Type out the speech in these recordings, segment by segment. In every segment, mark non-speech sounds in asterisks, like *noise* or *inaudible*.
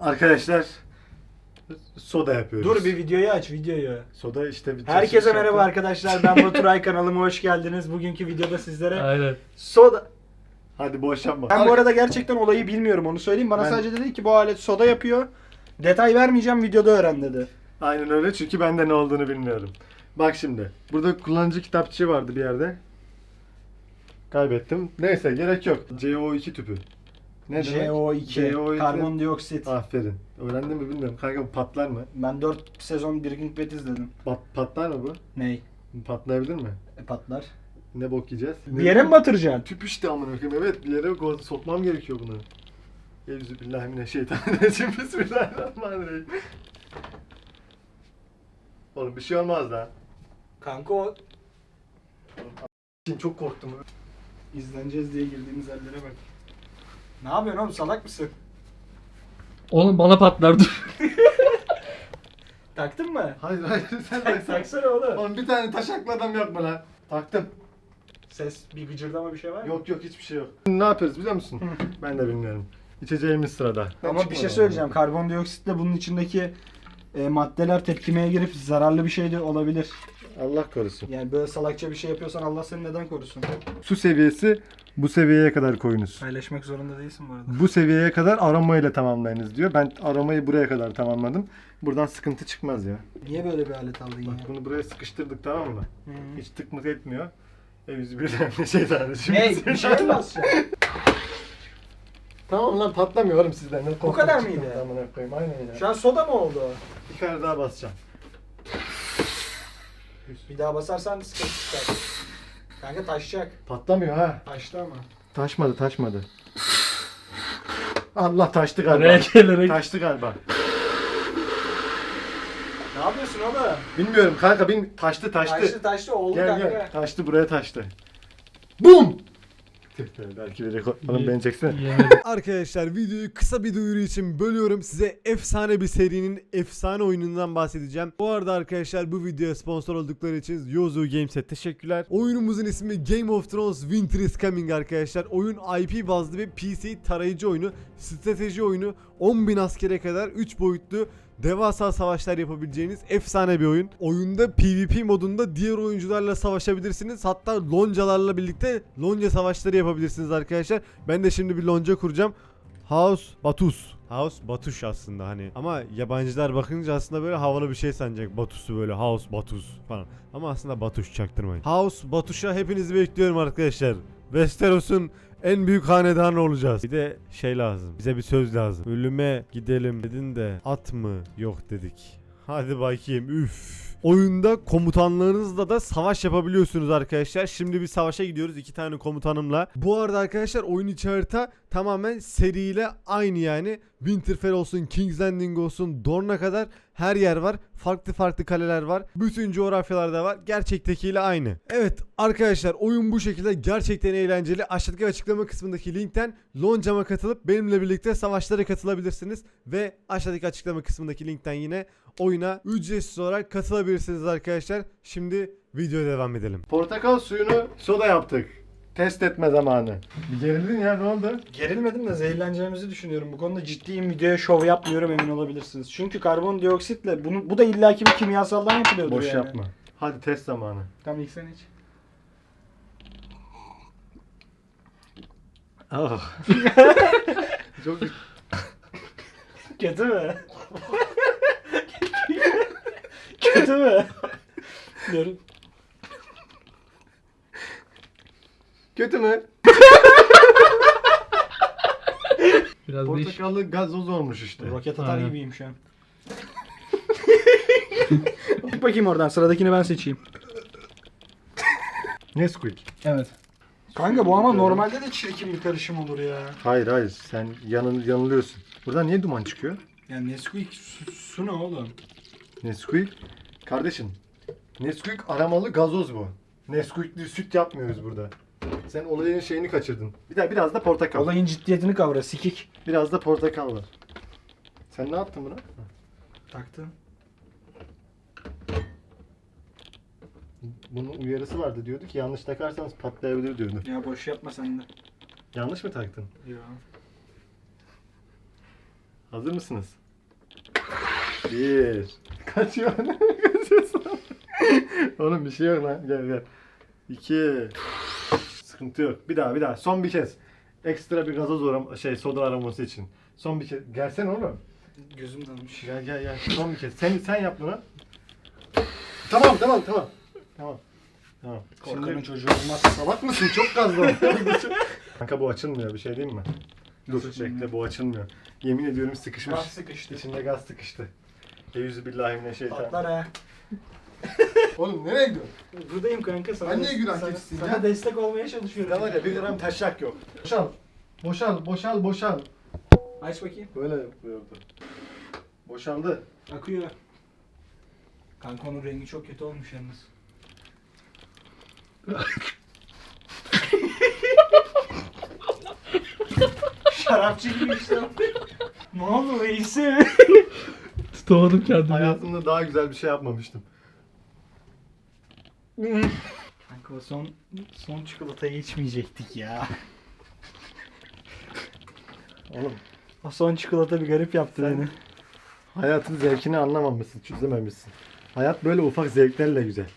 Arkadaşlar soda yapıyoruz. Dur bir videoyu aç videoyu. soda işte bir Herkese merhaba şarkı. arkadaşlar. Ben *laughs* Baturay kanalıma hoş geldiniz. Bugünkü videoda sizlere Aynen. soda... Hadi boş yapma. Ben bu arada gerçekten olayı bilmiyorum onu söyleyeyim. Bana Ben- sadece dedi ki bu alet soda yapıyor. Detay vermeyeceğim videoda öğren dedi. Aynen öyle çünkü ben de ne olduğunu bilmiyorum. Bak şimdi. Burada kullanıcı kitapçığı vardı bir yerde. Kaybettim. Neyse gerek yok. CO2 tüpü. Ne demek? CO2, CO2. karbondioksit. Aferin. Öğrendin mi bilmiyorum. Kanka bu patlar mı? Ben 4 sezon Breaking Bad izledim. Pat, patlar mı bu? Ney? Patlayabilir mi? E, patlar. Ne bok yiyeceğiz? Bir yere mi batıracaksın? Tüp işte amına koyayım. Evet bir yere sokmam gerekiyor bunu. Euzubillahimineşşeytanirracim. *laughs* Bismillahirrahmanirrahim. Oğlum bir şey olmaz da. Kanka o Şimdi çok korktum. izleneceğiz diye girdiğimiz yerlere bak. Ne yapıyorsun oğlum salak mısın? Oğlum bana patlar dur. *laughs* Taktın mı? Hayır hayır sen de sen. Taksana oğlum. Oğlum bir tane taşaklı adam yapma lan. Taktım. Ses bir gıcırdama bir şey var mı? Yok yok hiçbir şey yok. Ne yapıyoruz biliyor musun? *laughs* ben de bilmiyorum. İçeceğimiz sırada. Ben Ama bir şey söyleyeceğim. Karbondioksitle bunun içindeki e, maddeler tepkimeye girip zararlı bir şey de olabilir. Allah korusun. Yani böyle salakça bir şey yapıyorsan Allah seni neden korusun? Su seviyesi bu seviyeye kadar koyunuz. Paylaşmak zorunda değilsin bu arada. Bu seviyeye kadar aromayla tamamlayınız diyor. Ben aromayı buraya kadar tamamladım. Buradan sıkıntı çıkmaz ya. Niye böyle bir alet aldın ya? Bak bunu buraya sıkıştırdık tamam mı? Hı. Hiç tıkmık etmiyor. Eviz bir tane şey tane. Şimdi Ne? Bir şey basacaksın? Tamam lan patlamıyor oğlum sizden. Ne korkunç kadar çıktı mıydı? Amına koyayım aynen ya. Şu an soda mı oldu? Bir kere daha basacağım. Bir daha basarsan sıkıntı çıkar. Kanka taşacak. Patlamıyor ha. Taştı ama. Taşmadı taşmadı. Allah taştı galiba. Oraya gelerek. Taştı galiba. Ne yapıyorsun oğlum? Bilmiyorum kanka bin taştı taştı. Taştı taştı oldu Gel kanka. gel. Taştı buraya taştı. Bum! *laughs* Belki bir rekor. Oğlum beni çeksene. Arkadaşlar videoyu kısa bir duyuru için bölüyorum. Size efsane bir serinin efsane oyunundan bahsedeceğim. Bu arada arkadaşlar bu videoya sponsor oldukları için Yozu Games'e teşekkürler. Oyunumuzun ismi Game of Thrones Winter is Coming arkadaşlar. Oyun IP bazlı bir PC tarayıcı oyunu, strateji oyunu, 10.000 askere kadar 3 boyutlu devasa savaşlar yapabileceğiniz efsane bir oyun. Oyunda PvP modunda diğer oyuncularla savaşabilirsiniz. Hatta loncalarla birlikte lonca savaşları yapabilirsiniz arkadaşlar. Ben de şimdi bir lonca kuracağım. House Batus. House Batuş aslında hani ama yabancılar bakınca aslında böyle havalı bir şey sanacak Batus'u böyle House Batus falan. Ama aslında Batuş çaktırmayın. House Batuş'a hepinizi bekliyorum arkadaşlar. Westeros'un en büyük hanedanı olacağız. Bir de şey lazım. Bize bir söz lazım. Ölüme gidelim dedin de at mı yok dedik. Hadi bakayım üf. Oyunda komutanlarınızla da savaş yapabiliyorsunuz arkadaşlar. Şimdi bir savaşa gidiyoruz iki tane komutanımla. Bu arada arkadaşlar oyun içi harita tamamen seriyle aynı yani. Winterfell olsun, King's Landing olsun, Dorne'a kadar her yer var. Farklı farklı kaleler var. Bütün coğrafyalarda var. Gerçektekiyle aynı. Evet arkadaşlar oyun bu şekilde gerçekten eğlenceli. Aşağıdaki açıklama kısmındaki linkten Loncam'a katılıp benimle birlikte savaşlara katılabilirsiniz. Ve aşağıdaki açıklama kısmındaki linkten yine oyuna ücretsiz olarak katılabilirsiniz arkadaşlar. Şimdi videoya devam edelim. Portakal suyunu soda yaptık. Test etme zamanı. Bir gerildin ya ne oldu? Gerilmedim de zehirleneceğimizi düşünüyorum. Bu konuda ciddiyim. Videoya şov yapmıyorum emin olabilirsiniz. Çünkü karbondioksitle bunu, bu da illaki bir kimyasaldan yapılıyordur Boş yani. yapma. Hadi test zamanı. Tamam ilk sen iç. Ah. *laughs* Çok Kötü mü? *laughs* Kötü mü? Dur. *laughs* kötü mü? Biraz değiş. Portakallı gazoz olmuş işte. Roket atar Aynen. gibiyim şu an. *laughs* Çık bakayım oradan sıradakini ben seçeyim. Nesquik. Evet. Kanka bu ama normalde de çirkin bir karışım olur ya. Hayır hayır sen yanıl, yanılıyorsun. Buradan niye duman çıkıyor? Yani Nesquik su, su ne oğlum? Nesquik. Kardeşim. Nesquik aramalı gazoz bu. Nesquik'li süt yapmıyoruz burada. Sen olayın şeyini kaçırdın. Bir daha biraz da portakal. Olayın ciddiyetini kavra sikik. Biraz da portakal var. Sen ne yaptın buna? Taktın. Bunun uyarısı vardı diyordu ki yanlış takarsanız patlayabilir diyordu. Ya boş yapma sen de. Yanlış mı taktın? Ya. Hazır mısınız? Bir. Kaçıyor. *laughs* Kaçıyorsun. Oğlum bir şey yok lan. Gel gel. İki. Sıkıntı yok. Bir daha bir daha. Son bir kez. Ekstra bir gazoz aram şey soda aroması için. Son bir kez. Gelsene oğlum. Gözüm dalmış. Gel gel gel. Son bir kez. Sen sen yap bunu. Tamam tamam tamam. Tamam. Tamam. Korkanın Şimdi çocuğu olmaz. salak mısın? Çok gazlı. Kanka bu açılmıyor. Bir şey diyeyim mi? Dur bekle bu açılmıyor. Yemin ediyorum sıkışmış. Gaz sıkıştı. İçinde gaz sıkıştı. Eyüzü billahi mineşşeytan. Patlar ha. *laughs* Oğlum nereye gidiyorsun? Buradayım kanka sana. Ben niye günah sana, keçisiyim sana ya? destek olmaya çalışıyorum. Burada var ya bir gram taşak yok. Boşal. Boşal, boşal, boşal. Aç bakayım. Böyle yapıyordu. Boşaldı. Akıyor. Kanka onun rengi çok kötü olmuş yalnız. *laughs* Şarapçı gibi işte. ne oldu Veysi? *laughs* Tutamadım kendimi. Hayatımda daha güzel bir şey yapmamıştım. Kanka o son son çikolatayı içmeyecektik ya. Oğlum O son çikolata bir garip yaptı Sen- beni. hayatın zevkini anlamamışsın, çözememişsin. Hayat böyle ufak zevklerle güzel.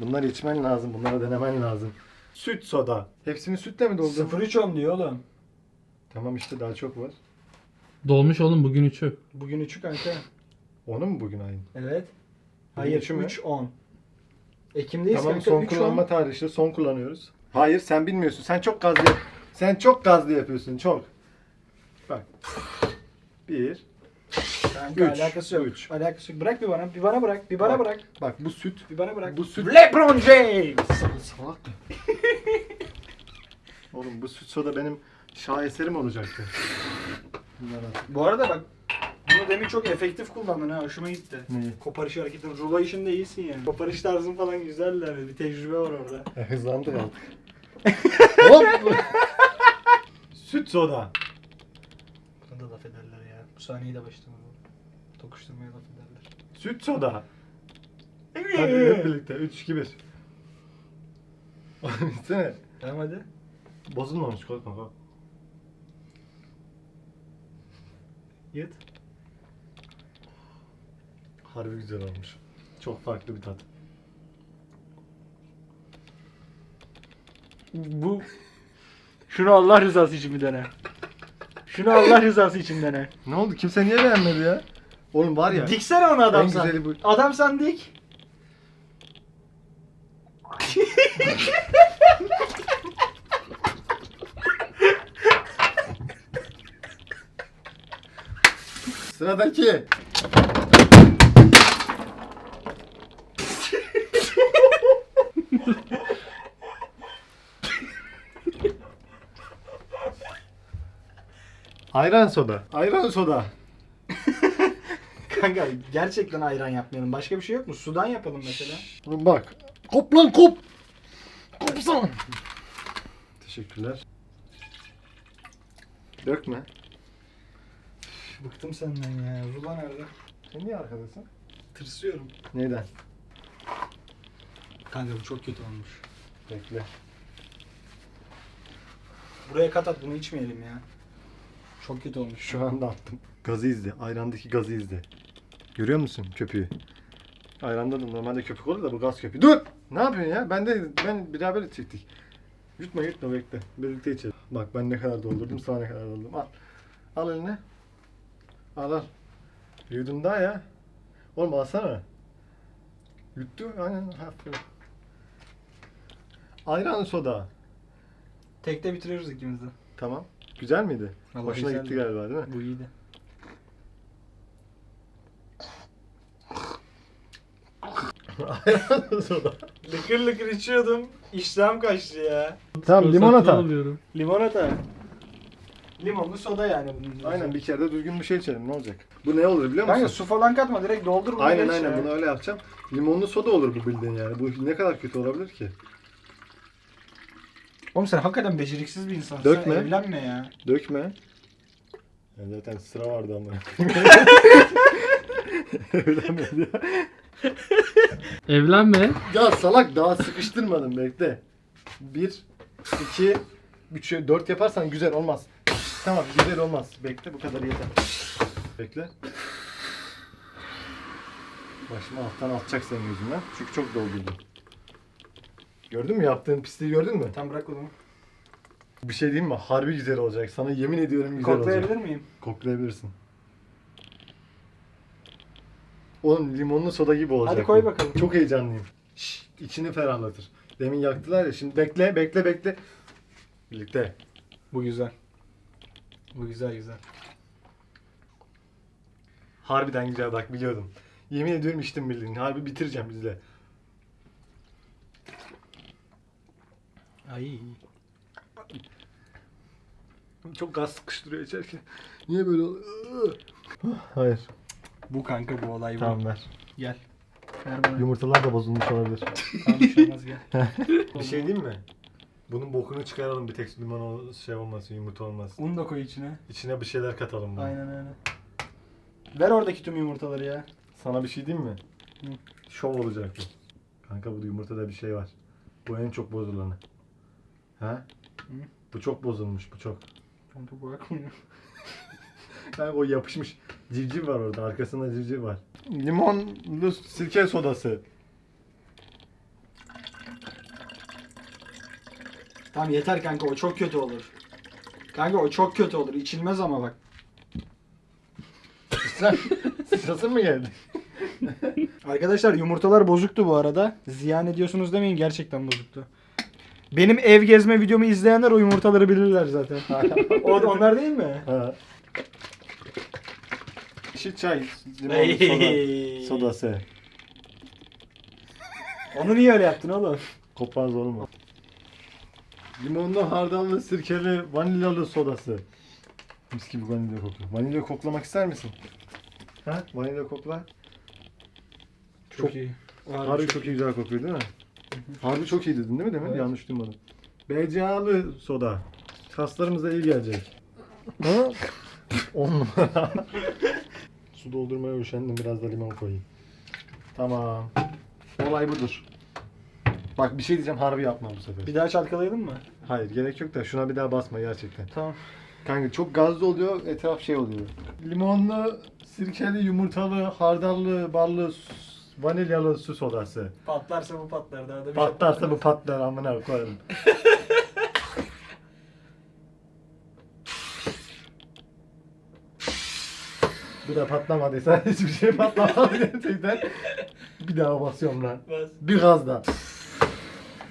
Bunları içmen lazım, bunları denemen lazım. Süt soda. Hepsini sütle mi doldurdun? 0-3-10 diyor oğlum. Tamam işte daha çok var. Dolmuş oğlum bugün üçü. Bugün 3'ü kanka. Onu mu bugün ayın? Evet. Hayır üçü mü? 3-10. Ekim'deyiz Tamam kanka. son 3-10. kullanma tarihi işte son kullanıyoruz. Hayır sen bilmiyorsun. Sen çok gazlı yap- Sen çok gazlı yapıyorsun çok. Bak. Bir. Kanka Üç, alakası yok. üç. Alakası yok. Bırak bir bana. Bir bana bırak. Bir bana bırak. Bak bu süt. Bir bana bırak. Bu süt. LeBron James. Salak. *laughs* Oğlum bu süt soda benim şaheserim olacaktı. Bunlar. Bu arada bak bunu demin çok efektif kullandın ha. Hoşuma gitti. Neyi? Koparış hareketin. Rulo işinde iyisin yani. Koparış tarzın falan güzeller. Bir tecrübe var orada. *laughs* E, hızlandık artık. *laughs* Hop. süt soda. Buna da laf ederler ya. Bu sahneyi de başlama. Tokuşturmaya laf ederler. Süt soda. Hadi hep birlikte. 3 2 1. Gitsene. Tamam hadi. Bozulmamış korkma korkma. Yut. Harbi güzel olmuş. Çok farklı bir tat. Bu şunu Allah rızası için bir dene. Şunu Allah rızası için dene. Ne oldu? Kimse niye beğenmedi ya? Oğlum var ya. Diksene onu adam En sen. güzeli bu. Adam sen dik. Sıradaki. Ayran soda. Ayran soda. *laughs* Kanka gerçekten ayran yapmayalım. Başka bir şey yok mu? Sudan yapalım mesela. Oğlum bak. Kop lan kop. Kopsana. Teşekkürler. Dökme. Bıktım senden ya. Rula nerede? Sen niye arkadasın? Tırsıyorum. Neyden? Kanka bu çok kötü olmuş. Bekle. Buraya kat at bunu içmeyelim ya. Çok kötü olmuş. Şu anda attım. Gazı izle. Ayrandaki gazı izle. Görüyor musun köpüğü? Ayranda da normalde köpük olur da bu gaz köpüğü. Dur! Ne yapıyorsun ya? Ben de ben beraber içecektik. Yutma yutma bekle. Birlikte içelim. Bak ben ne kadar doldurdum sana ne kadar doldurdum. Al. Al eline. Al al. Bir Yudum daha ya. Oğlum alsana. Yuttu. Aynen. Aferin. Ayran soda. Tekte bitiriyoruz ikimiz de. Tamam. Güzel miydi? Vallahi Hoşuna güzeldi. gitti galiba değil mi? Bu iyiydi. Ayran *laughs* soda. Lıkır lıkır içiyordum. İştahım kaçtı ya. Tamam limonata. oluyorum. Limonata. Limonlu soda yani bunun. Aynen bir kere de düzgün bir şey içelim ne olacak? Bu ne olur biliyor musun? Kanka su falan katma direkt doldur bunu aynen geç aynen ya. bunu öyle yapacağım. Limonlu soda olur bu bildiğin yani. Bu ne kadar kötü olabilir ki? Oğlum sen hakikaten beceriksiz bir insansın. Dökme. Sen evlenme ya. Dökme. Ya zaten sıra vardı ama. *laughs* Evlenmedi. Evlenme. Ya salak daha sıkıştırmadım bekle. Bir, iki, üç, dört yaparsan güzel olmaz. Tamam güzel olmaz. Bekle bu kadar yeter. Bekle. Başımı alttan atacak senin yüzünden. Çünkü çok doldurdum. Gördün mü yaptığın pisliği gördün mü? Tam bırak onu. Bir şey diyeyim mi? Harbi güzel olacak. Sana yemin ediyorum güzel Koklayabilir olacak. miyim? Koklayabilirsin. Oğlum limonlu soda gibi olacak. Hadi koy bu. bakalım. Çok heyecanlıyım. Şşş, içini ferahlatır. Demin yaktılar ya şimdi bekle bekle bekle. Birlikte. Bu güzel. Bu güzel güzel. Harbiden güzel bak biliyordum. Yemin ediyorum içtim bildiğin. Harbi bitireceğim izle. Ay. Çok gaz sıkıştırıyor içerken. Niye böyle oluyor? Hayır. Bu kanka bu olay bu. Tamam ver. Gel. Ver bana. Yumurtalar da bozulmuş olabilir. Tamam bir şey olmaz gel. *laughs* bir şey diyeyim mi? Bunun bokunu çıkaralım bir tek limon ol- şey olmasın, yumurta olmasın. Un da koy içine. İçine bir şeyler katalım bunun. Aynen öyle. Ver oradaki tüm yumurtaları ya. Sana bir şey diyeyim mi? Hı. Şov olacak bu. Kanka bu yumurtada bir şey var. Bu en çok bozulanı. Ha? Bu çok bozulmuş bu çok. Kanka bakmıyor. Kanka o yapışmış. Civciv var orada. Arkasında civciv var. Limonlu sirke sodası. Tamam yeter kanka o çok kötü olur. Kanka o çok kötü olur. İçilmez ama bak. Sen sırası mı geldi? Arkadaşlar yumurtalar bozuktu bu arada. Ziyan ediyorsunuz demeyin gerçekten bozuktu. Benim ev gezme videomu izleyenler o yumurtaları bilirler zaten. *laughs* o, onlar değil mi? Ha. Yeşil çay, limonlu soda, sodası. Onu niye öyle yaptın oğlum? Kopmaz olur mu? Limonlu, hardallı, sirkeli, vanilyalı sodası. Mis gibi vanilya kokuyor. Vanilya koklamak ister misin? Ha? Vanilya kokla. Çok- iyi. Harbi çok, iyi güzel kokuyor değil mi? Harbi çok iyi dedin değil mi demin? Evet. Yanlış duymadım. BCA'lı soda. Kaslarımıza iyi gelecek. Ha? On numara. *laughs* Su doldurmaya üşendim. Biraz da limon koyayım. Tamam. Olay budur. Bak bir şey diyeceğim harbi yapma bu sefer. Bir daha çalkalayalım mı? Hayır gerek yok da şuna bir daha basma gerçekten. Tamam. Kanka çok gazlı oluyor, etraf şey oluyor. Limonlu, sirkeli, yumurtalı, hardallı, ballı, vanilyalı su sodası. Patlarsa bu patlar daha da bir Patlarsa bu patlar amına koyarım. *laughs* Bu da patlamadıysa *laughs* hiçbir şey patlamadı gerçekten. Bir daha basıyorum lan. Bas. Bir gaz daha.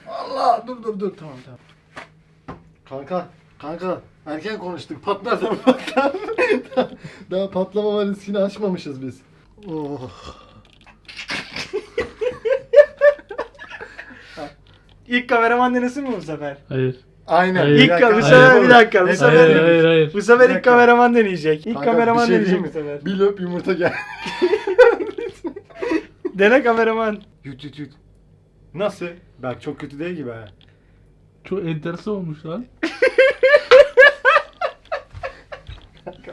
Allah dur dur dur tamam tamam. Kanka kanka erken konuştuk patlarsa bu patlar. *laughs* daha patlamama riskini aşmamışız biz. Oh. İlk kameraman denesin mi bu sefer? Hayır. Aynen. Hayır. İlk dakika, ka- bu hayır. sefer bir dakika. Bu Hayır, sefer Hayır hayır hayır. bu sefer Bir ilk dakika. kameraman deneyecek. İlk Kanka, kameraman bir şey deneyecek bu diyeyim mi? sefer. Bir löp yumurta gel. *laughs* Dene kameraman. yut yut yut. Nasıl? Bak çok kötü değil gibi ha. Çok enteresan olmuş lan.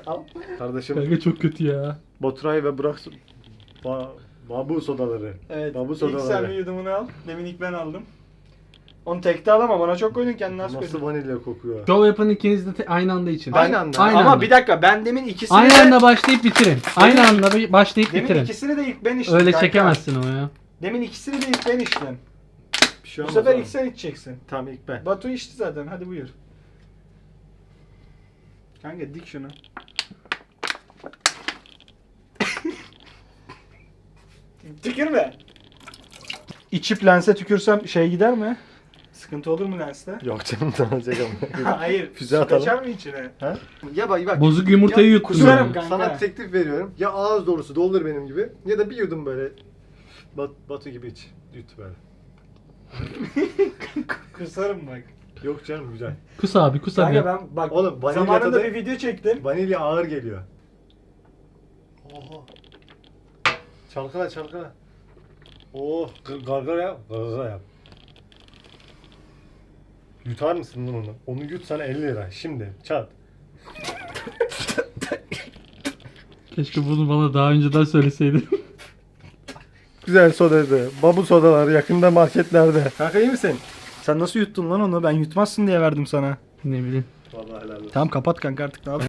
Al. Kardeşim Kanka çok kötü ya. Baturay ve Burak so- ba Babu sodaları. Evet. Babu ilk sen sodaları. bir yudumunu al. Demin ilk ben aldım. Onu tekte al ama bana çok koydun kendine az Nasıl koydun. vanilya kokuyor. Şov yapın ikiniz de te- aynı anda için. Aynı anda. Aynı ama anda. bir dakika ben demin ikisini Aynı de... anda başlayıp bitirin. Aynı anda bir- başlayıp Demin bitirin. ikisini de ilk ben içtim Öyle kanka. çekemezsin o ya. Demin ikisini de ilk ben içtim. Bir şey Bu olmaz sefer oğlum. ilk sen içeceksin. Tamam ilk ben. Batu içti zaten hadi buyur. Kanka dik şunu. *laughs* Tükürme. İçip lense tükürsem şey gider mi? Sıkıntı olur mu lenste? *laughs* Yok canım tanıyacak ama. *laughs* Hayır. *laughs* Füze su atalım. Kaçar mı içine? ha? Ya bak bak. Bozuk yumurtayı Ya, yuttun kusarım kanka. Sana teklif veriyorum. Ya ağız dolusu doldur benim gibi ya da bir yudum böyle Bat, Batu gibi iç. Yut böyle. Kısarım bak. Yok canım güzel. Kus abi kus abi. Kanka ben bak Oğlum, zamanında tadı- bir video çektim. Vanilya ağır geliyor. Oha. Çalkala çalkala. Oh gargara yap. Gargara yap. Yutar mısın lan onu? Onu yut sana 50 lira. Şimdi çat. Keşke bunu bana daha önceden söyleseydin. *laughs* Güzel sodaydı. Babu sodalar yakında marketlerde. Kanka iyi misin? Sen nasıl yuttun lan onu? Ben yutmazsın diye verdim sana. ne bileyim. Vallahi helal olsun. Tamam kapat kanka artık ne yapayım?